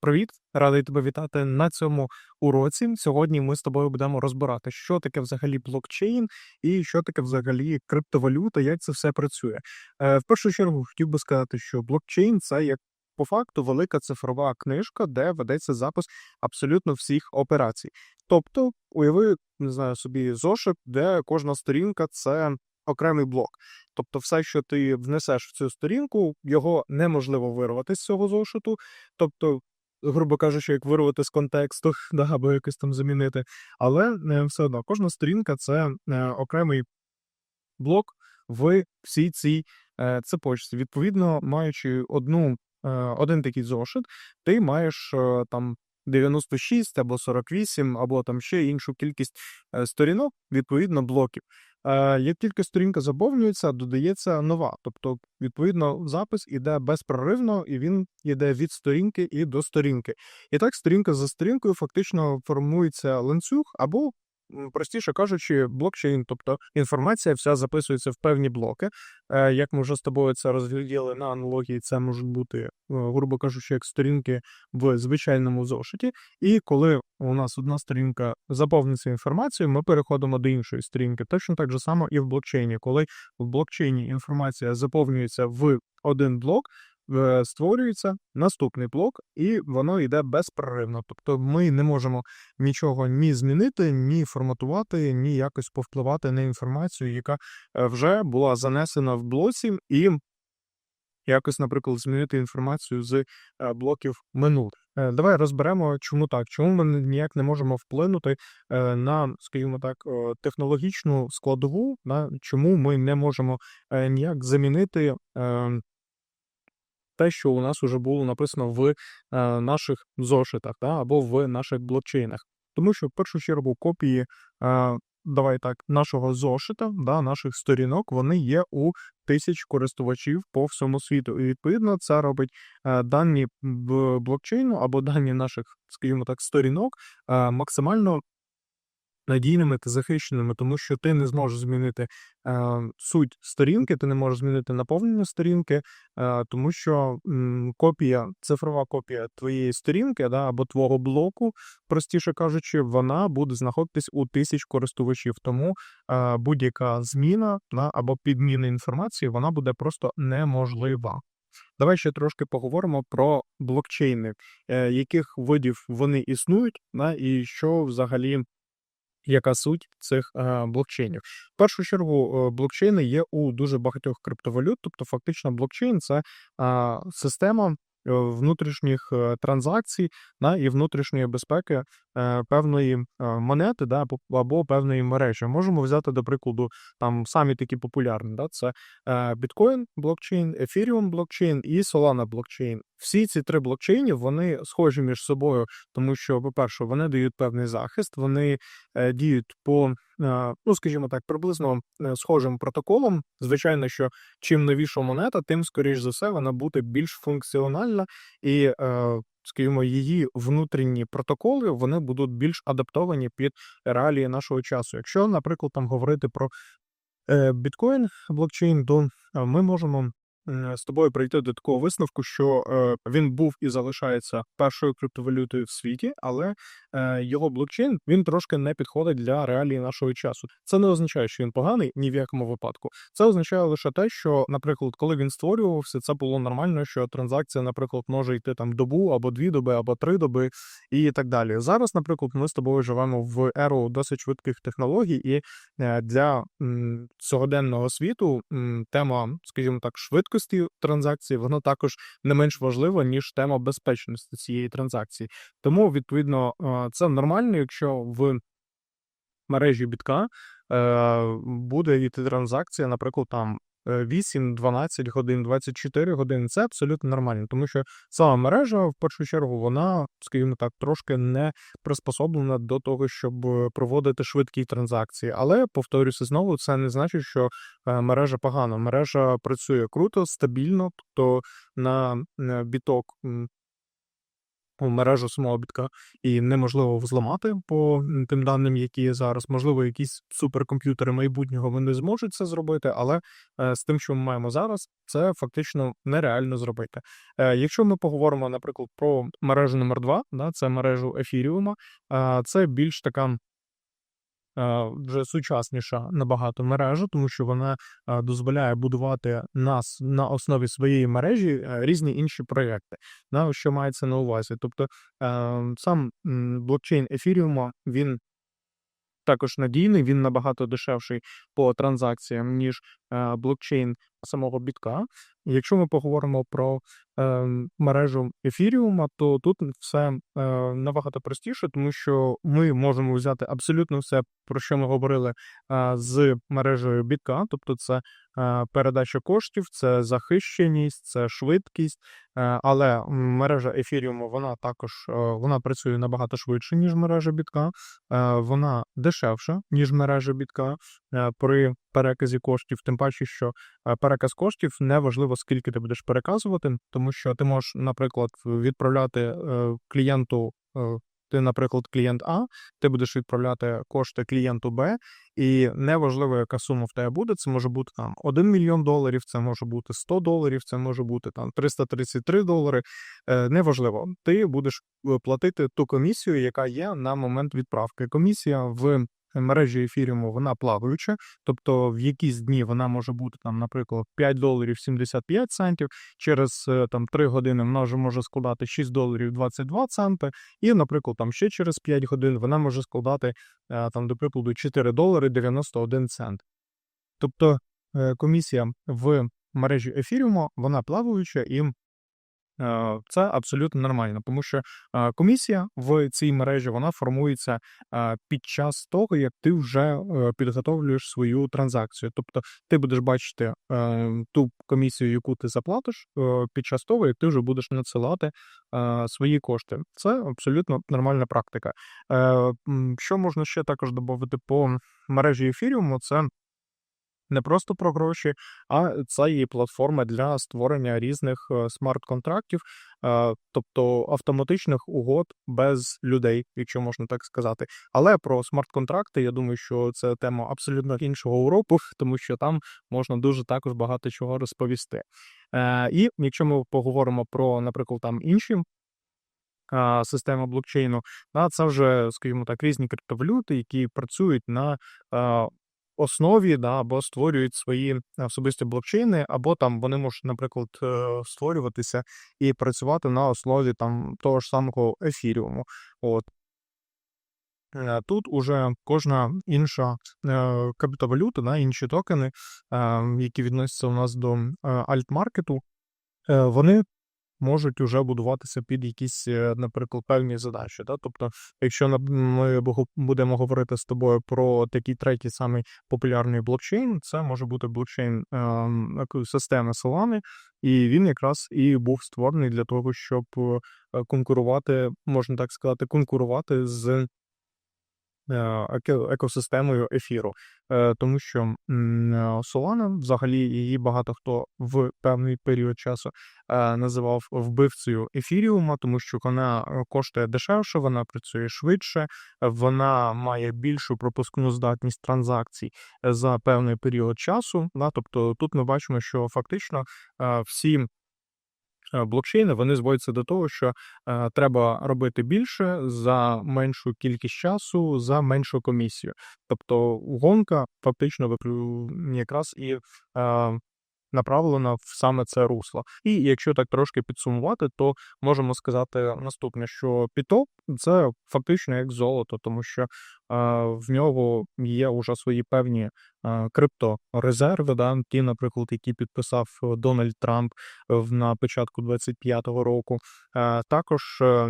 Привіт, радий тебе вітати на цьому уроці. Сьогодні ми з тобою будемо розбирати, що таке взагалі блокчейн і що таке взагалі криптовалюта, як це все працює. Е, в першу чергу хотів би сказати, що блокчейн це як по факту велика цифрова книжка, де ведеться запис абсолютно всіх операцій. Тобто, уяви, не знаю, собі зошит, де кожна сторінка це окремий блок. Тобто, все, що ти внесеш в цю сторінку, його неможливо вирвати з цього зошиту. Тобто, грубо кажучи, як вирвати з контексту, да, або якось там замінити. Але е, все одно кожна сторінка це е, окремий блок в всій цій е, цепочці. Відповідно, маючи одну, один такий зошит, ти маєш там 96 або 48, або там ще іншу кількість е, сторінок, відповідно, блоків. Е, Як тільки сторінка заповнюється, додається нова. Тобто, відповідно, запис іде безпроривно, і він йде від сторінки і до сторінки. І так, сторінка за сторінкою фактично формується ланцюг або. Простіше кажучи, блокчейн, тобто інформація вся записується в певні блоки. Е, Як ми вже з тобою це розгляділи на аналогії, це можуть бути, е, грубо кажучи, як сторінки в звичайному зошиті. І коли у нас одна сторінка заповниться інформацією, ми переходимо до іншої сторінки. Точно так же само і в блокчейні. Коли в блокчейні інформація заповнюється в один блок, створюється наступний блок, і воно йде безперервно. Тобто ми не можемо нічого ні змінити, ні форматувати, ні якось повпливати на інформацію, яка е, вже була занесена в блоці, і якось, наприклад, змінити інформацію з е, блоків минулих. Е, Давай розберемо, чому так, чому ми ніяк не можемо вплинути е, на, скажімо так, е, технологічну складову, на чому ми не можемо е, ніяк замінити е, те, що у нас вже було написано в е, наших зошитах да, або в наших блокчейнах. Тому що в першу чергу копії, е, давай так, нашого зошита, да, наших сторінок, вони є у тисяч користувачів по всьому світу. І відповідно це робить е, дані блокчейну або дані наших, скажімо так, сторінок е, максимально надійними та захищеними, тому що ти не зможеш змінити е, суть сторінки, ти не можеш змінити наповнення сторінки, е, тому що м, копія, цифрова копія твоєї сторінки, да, або твого блоку, простіше кажучи, вона буде знаходитись у тисяч користувачів. Тому е, будь-яка зміна да, або підміна інформації, вона буде просто неможлива. Давай ще трошки поговоримо про блокчейни, е, яких видів вони існують, да, і що взагалі яка суть цих е, блокчейнів. В першу чергу, е, блокчейни є у дуже багатьох криптовалют, тобто фактично блокчейн це е, система внутрішніх е, транзакцій да, і внутрішньої безпеки е, певної е, монети да, або, певної мережі. Можемо взяти, до прикладу, там самі такі популярні. Да, це Bitcoin блокчейн, Ethereum блокчейн і Solana блокчейн. Всі ці три блокчейні вони схожі між собою, тому що, по-перше, вони дають певний захист, вони діють по, ну скажімо так, приблизно е, схожим протоколом. Звичайно, що чим новіша монета, тим скоріш за все вона буде більш функціональна і. Е, Скажімо, її внутрішні протоколи вони будуть більш адаптовані під реалії нашого часу. Якщо, наприклад, там говорити про е, біткоін блокчейн, то е, ми можемо з тобою прийти до такого висновку, що е, він був і залишається першою криптовалютою в світі, але е, його блокчейн він трошки не підходить для реалії нашого часу. Це не означає, що він поганий ні в якому випадку. Це означає лише те, що, наприклад, коли він створювався, це було нормально, що транзакція, наприклад, може йти там добу або дві доби, або три доби, і так далі. Зараз, наприклад, ми з тобою живемо в еру досить швидких технологій, і е, для сьогоденного світу тема, скажімо так, швидкості транзакції, вона також не менш важлива, ніж тема безпечності цієї транзакції. Тому, відповідно, е, це нормально, якщо в мережі бітка е, буде йти транзакція, наприклад, там. Е, 8, 12 годин, 24 години це абсолютно нормально, тому що сама мережа, в першу чергу, вона, скажімо так, трошки не приспособлена до того, щоб е, проводити швидкі транзакції. Але повторюся знову, це не значить, що е, мережа погана. Мережа працює круто, стабільно, тобто на, біток мережу самообідка, і неможливо взламати по тим даним, які є зараз. Можливо, якісь суперкомп'ютери майбутнього вони зможуть це зробити, але е, з тим, що ми маємо зараз, це фактично нереально зробити. Е, Якщо ми поговоримо, наприклад, про мережу номер 2 да, це мережу Ефіріума, е, це більш така вже сучасніша набагато мережа, тому що вона е, дозволяє будувати нас на основі своєї мережі е, різні інші проекти. На що мається на увазі? Тобто е, сам блокчейн Ефіріума він також надійний, він набагато дешевший по транзакціям, ніж е, блокчейн самого бітка. Якщо ми поговоримо про е, мережу Ефіріума, то тут все е, набагато простіше, тому що ми можемо взяти абсолютно все, про що ми говорили е, з мережею бітка, тобто це е, передача коштів, це захищеність, це швидкість. Е, але мережа Ефіріуму вона також е, вона працює набагато швидше, ніж мережа бітка. Е, Вона дешевша, ніж мережа бітка е, при переказі коштів, тим паче, що е, переказ коштів не важливо, скільки ти будеш переказувати, тому що ти можеш, наприклад, відправляти е, клієнту. е, Ти, наприклад, клієнт А, ти будеш відправляти кошти клієнту Б, і неважливо, яка сума в тебе буде. Це може бути там 1 мільйон доларів, це може бути 100 доларів, це може бути там 333 долари. Неважливо, ти будеш платити ту комісію, яка є на момент відправки. Комісія в мережі ефіріуму вона плаваюча, тобто в якісь дні вона може бути там, наприклад, 5 доларів 75 центів. Через е, там 3 години вона вже може складати 6 доларів 22 центи, і, наприклад, там ще через 5 годин вона може складати е, там, до прикладу, 4 долари 91 цент. Тобто е, комісія в мережі ефіріуму вона плаваюча і Це абсолютно нормально, тому що е, комісія в цій мережі вона формується е, під час того, як ти вже е, підготовлюєш свою транзакцію. Тобто ти будеш бачити е, ту комісію, яку ти заплатиш, е, під час того, як ти вже будеш надсилати е, свої кошти. Це абсолютно нормальна практика. Е, Що можна ще також додати по мережі ефіріуму, це не просто про гроші, а це і платформа для створення різних е, смарт-контрактів, е, тобто автоматичних угод без людей, якщо можна так сказати. Але про смарт-контракти, я думаю, що це тема абсолютно іншого уроку, тому що там можна дуже також багато чого розповісти. Е, І якщо ми поговоримо про, наприклад, там інші. Система блокчейну, це вже, скажімо так, різні криптовалюти, які працюють на основі, да, або створюють свої особисті блокчейни, або там вони можуть, наприклад, е, створюватися і працювати на основі там того ж самого ефіріуму. От. Е, Тут уже кожна інша е, криптовалюта, да, інші токени, е, які відносяться у нас до е, альтмаркету, е, вони можуть уже будуватися під якісь, е, наприклад, певні задачі. Да? Тобто, якщо ми будемо говорити з тобою про такий третій самий популярний блокчейн, це може бути блокчейн ем, системи Solana, і він якраз і був створений для того, щоб е, конкурувати, можна так сказати, конкурувати з екосистемою ефіру, Е, тому що е, Solana, взагалі, її багато хто в певний період часу е, називав вбивцею ефіріума, тому що вона е, коштує дешевше, вона працює швидше, вона має більшу пропускну здатність транзакцій е, за певний період часу. Тобто тут ми бачимо, що фактично е, всі е, блокчейни вони зводяться до того, що е, треба робити більше за меншу кількість часу, за меншу комісію. Тобто гонка фактично якраз і е, направлена в саме це русло. І якщо так трошки підсумувати, то можемо сказати наступне: що пітоп це фактично як золото, тому що в нього є вже свої певні крипторезерви, да, ті, наприклад, які підписав е, Дональд Трамп е, в- на початку 25-го року. Е, Також,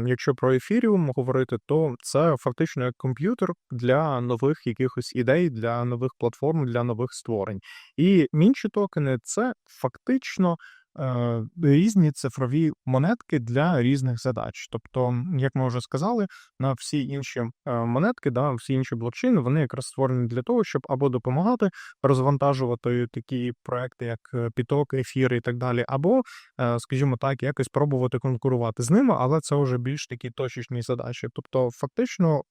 якщо про ефіріум говорити, то це фактично як комп'ютер для нових якихось ідей, для нових платформ, для нових створень. І інші токени це фактично різні цифрові монетки для різних задач. Тобто, як ми вже сказали, на всі інші е, монетки, да, всі інші блокчейни, вони якраз створені для того, щоб або допомагати розвантажувати такі проекти, як е, Піток, Ефір і так далі, або, е, скажімо так, якось пробувати конкурувати з ними, але це вже більш такі точечні задачі. Тобто, фактично,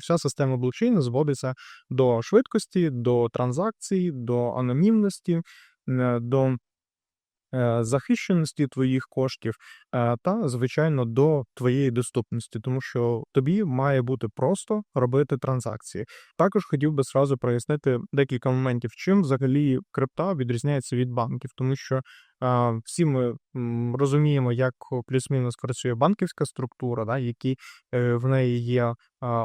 вся система блокчейну зводиться до швидкості, до транзакцій, до анонімності, е, до е, захищеності твоїх коштів е, та, звичайно, до твоєї доступності, тому що тобі має бути просто робити транзакції. Також хотів би сразу прояснити декілька моментів, чим взагалі крипта відрізняється від банків, тому що е, всі ми розуміємо, як плюс-мінус працює банківська структура, да, які е, в неї є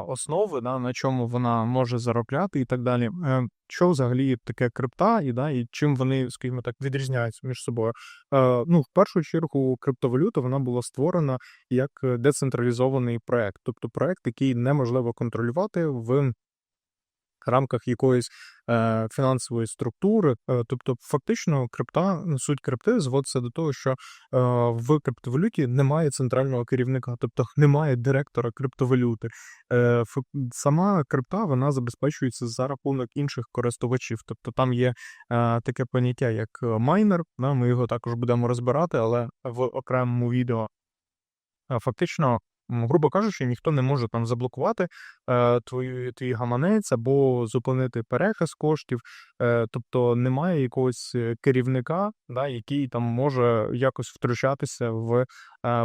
основи, да, на чому вона може заробляти і так далі. Е, Що взагалі таке крипта, і да, і чим вони, скажімо так, відрізняються між собою? Е, Ну, в першу чергу, криптовалюта вона була створена як децентралізований проект, тобто проект, який неможливо контролювати в рамках якоїсь е, фінансової структури. Е, тобто, фактично, крипта, суть крипти зводиться до того, що е, в криптовалюті немає центрального керівника, тобто немає директора криптовалюти. Е, сама крипта вона забезпечується за рахунок інших користувачів. Тобто там є е, таке поняття, як е, майнер. Да, ми його також будемо розбирати, але в окремому відео. Е, Фактично, грубо кажучи, ніхто не може там заблокувати е, твою, твій гаманець або зупинити переказ коштів. Е, тобто немає якогось е, керівника, да, який там може якось втручатися в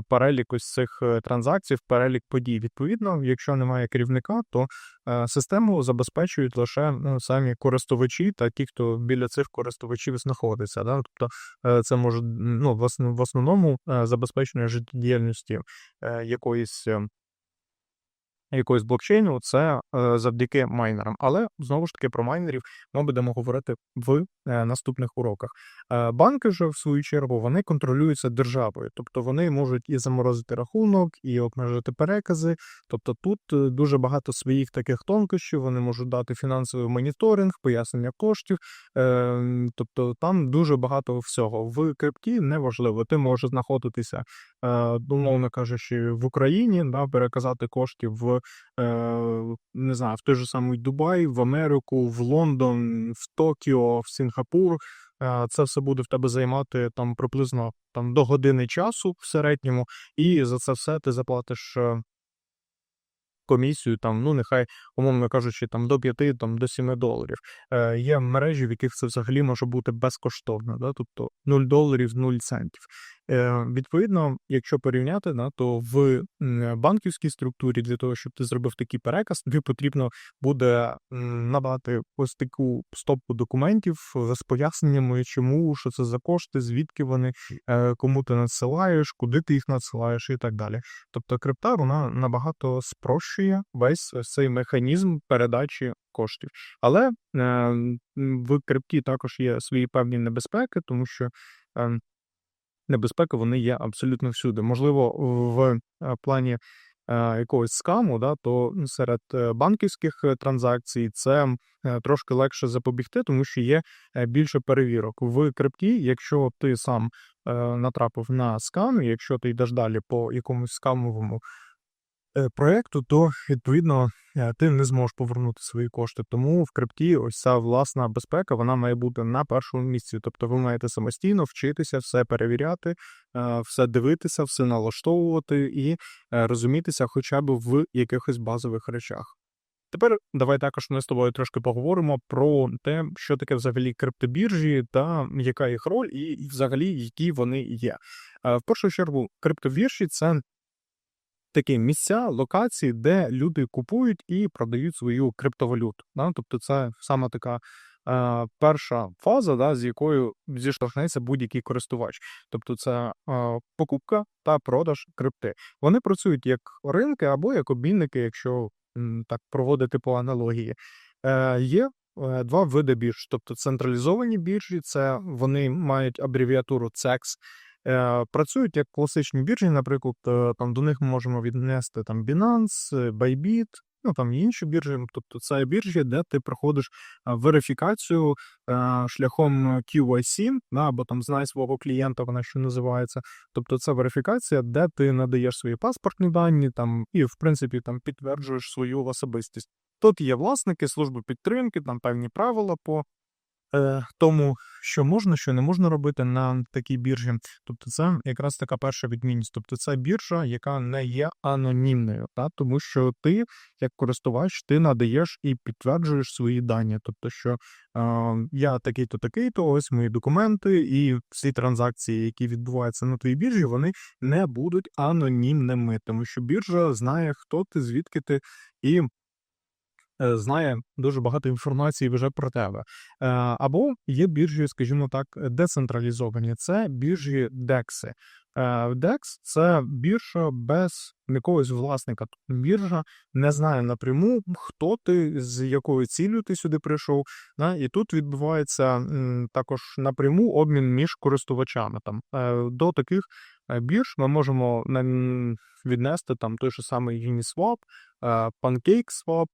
перелік ось цих е, транзакцій, перелік подій. Відповідно, якщо немає керівника, то е, систему забезпечують лише ну, самі користувачі та ті, хто біля цих користувачів знаходиться. Да? Тобто е, це може ну, в основному е, забезпечення життєдіяльності е, якоїсь. Якоїсь блокчейну це е, завдяки майнерам. Але знову ж таки про майнерів ми будемо говорити в е, наступних уроках. Е, банки ж, в свою чергу, вони контролюються державою, тобто вони можуть і заморозити рахунок, і обмежити перекази. Тобто тут дуже багато своїх таких тонкощів. Вони можуть дати фінансовий моніторинг, пояснення коштів. Е, тобто там дуже багато всього. В крипті неважливо. Ти можеш знаходитися, умовно кажучи, в Україні, да, переказати коштів в е, не знаю, в той же самий Дубай, в Америку, в Лондон, в Токіо, в Сінгапур. Е, Це все буде в тебе займати там приблизно там до години часу в середньому, і за це все ти заплатиш е, комісію, там, ну нехай, умовно кажучи, там до 5, там до 7 доларів. Е, Є мережі, в яких це взагалі може бути безкоштовно, да? тобто 0 доларів, 0 центів. Е, Відповідно, якщо порівняти, да, то в банківській структурі для того, щоб ти зробив такий переказ, тобі потрібно буде надати ось таку стопку документів з поясненнями, чому, що це за кошти, звідки вони, е, кому ти надсилаєш, куди ти їх надсилаєш і так далі. Тобто крипта вона набагато спрощує весь цей механізм передачі коштів. Але е, в крипті також є свої певні небезпеки, тому що. е, Небезпеки вони є абсолютно всюди. Можливо, в е, плані е, якогось скаму, да, то серед е, банківських транзакцій це трошки легше запобігти, тому що є більше перевірок. В крипті, якщо ти сам натрапив на скам, якщо ти йдеш далі по якомусь скамовому е, проекту, то відповідно е, ти не зможеш повернути свої кошти. Тому в крипті ось ця власна безпека вона має бути на першому місці. Тобто ви маєте самостійно вчитися, все перевіряти, е, все дивитися, все налаштовувати і розумітися хоча б в якихось базових речах. Тепер давай також ми з тобою трошки поговоримо про те, що таке взагалі криптобіржі та яка їх роль, і, взагалі які вони є. В першу чергу, криптобіржі це такі місця, локації, де люди купують і продають свою криптовалюту. Да? Тобто, це саме така е, перша фаза, да, з якою зіштовхнеться будь-який користувач. Тобто, це е, покупка та продаж крипти. Вони працюють як ринки або як обмінники, якщо м, так проводити по аналогії. Е, є е, два види бірж, тобто централізовані біржі, це вони мають абревіатуру CEX, працюють як класичні біржі, наприклад, е, там до них ми можемо віднести там Binance, е, Bybit, ну там інші біржі. Тобто це біржі, де ти проходиш верифікацію е, шляхом QIC, да, або там знай свого клієнта, вона що називається. Тобто це верифікація, де ти надаєш свої паспортні дані там і, в принципі, там підтверджуєш свою особистість. Тут є власники, служби підтримки, там певні правила по е, тому, що можна, що не можна робити на такій біржі. Тобто, це якраз така перша відмінність. Тобто, це біржа, яка не є анонімною, та тому що ти, як користувач, ти надаєш і підтверджуєш свої дані. Тобто, що е, я такий-то, такий-то, ось мої документи, і всі транзакції, які відбуваються на твоїй біржі, вони не будуть анонімними, тому що біржа знає, хто ти, звідки ти, і е, знає дуже багато інформації вже про тебе. Е, Або є біржі, скажімо так, децентралізовані. Це біржі DEX. Е, DEX – це біржа без якогось власника. Біржа не знає напряму, хто ти, з якою ціллю ти сюди прийшов. Да? І тут відбувається також напряму обмін між користувачами. Там е, до таких е, бірж ми можемо віднести там той же самий Uniswap, е, PancakeSwap.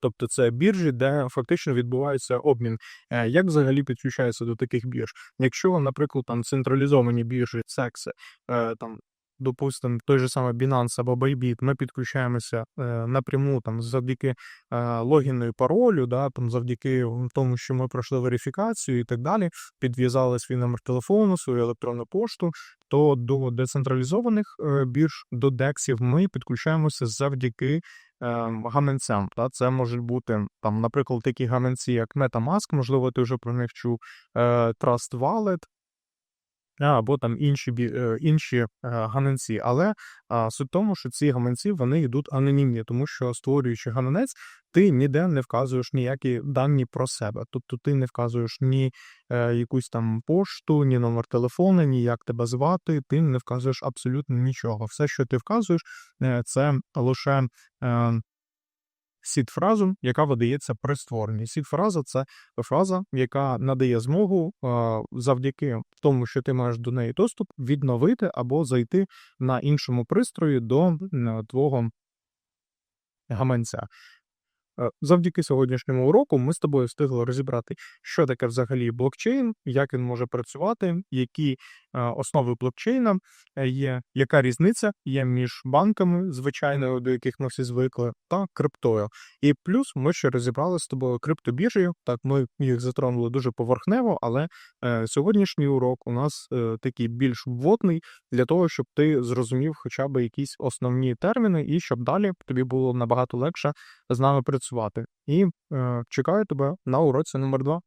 Тобто це біржі, де фактично відбувається обмін. Е, Як взагалі підключається до таких бірж? Якщо, наприклад, там централізовані біржі, секси, е, там, допустимо, той же самий Binance або Bybit, ми підключаємося е, напряму там завдяки е, логіну і паролю, да, там завдяки тому, що ми пройшли верифікацію і так далі, підв'язали свій номер телефону, свою електронну пошту, то до децентралізованих е, бірж, до дексів ми підключаємося завдяки гаманцям. Та це можуть бути там, наприклад, такі гаманці, як MetaMask, можливо, ти вже про них чув, Trust Wallet, або там інші е, інші е, гаманці. Але суть в тому, що ці гаманці вони йдуть анонімні, тому що створюючи гаманець, ти ніде не вказуєш ніякі дані про себе. Тобто ти не вказуєш ні е, якусь там пошту, ні номер телефону, ні як тебе звати. Ти не вказуєш абсолютно нічого. Все, що ти вказуєш, це лише. Сід-фразу, яка видається при створенні. Сід-фраза це фраза, яка надає змогу е, завдяки тому, що ти маєш до неї доступ, відновити або зайти на іншому пристрої до твого гаманця. Е, Завдяки сьогоднішньому уроку ми з тобою встигли розібрати, що таке взагалі блокчейн, як він може працювати, які е, основи блокчейна е, є, яка різниця є між банками, звичайною, до яких ми всі звикли, та криптою. І плюс ми ще розібрали з тобою криптобіржі. Так, ми їх затронули дуже поверхнево, але сьогоднішній урок у нас такий більш вводний для того, щоб ти зрозумів хоча б якісь основні терміни, і щоб далі тобі було набагато легше з нами працювати. І е, чекаю тебе на уроці номер 2.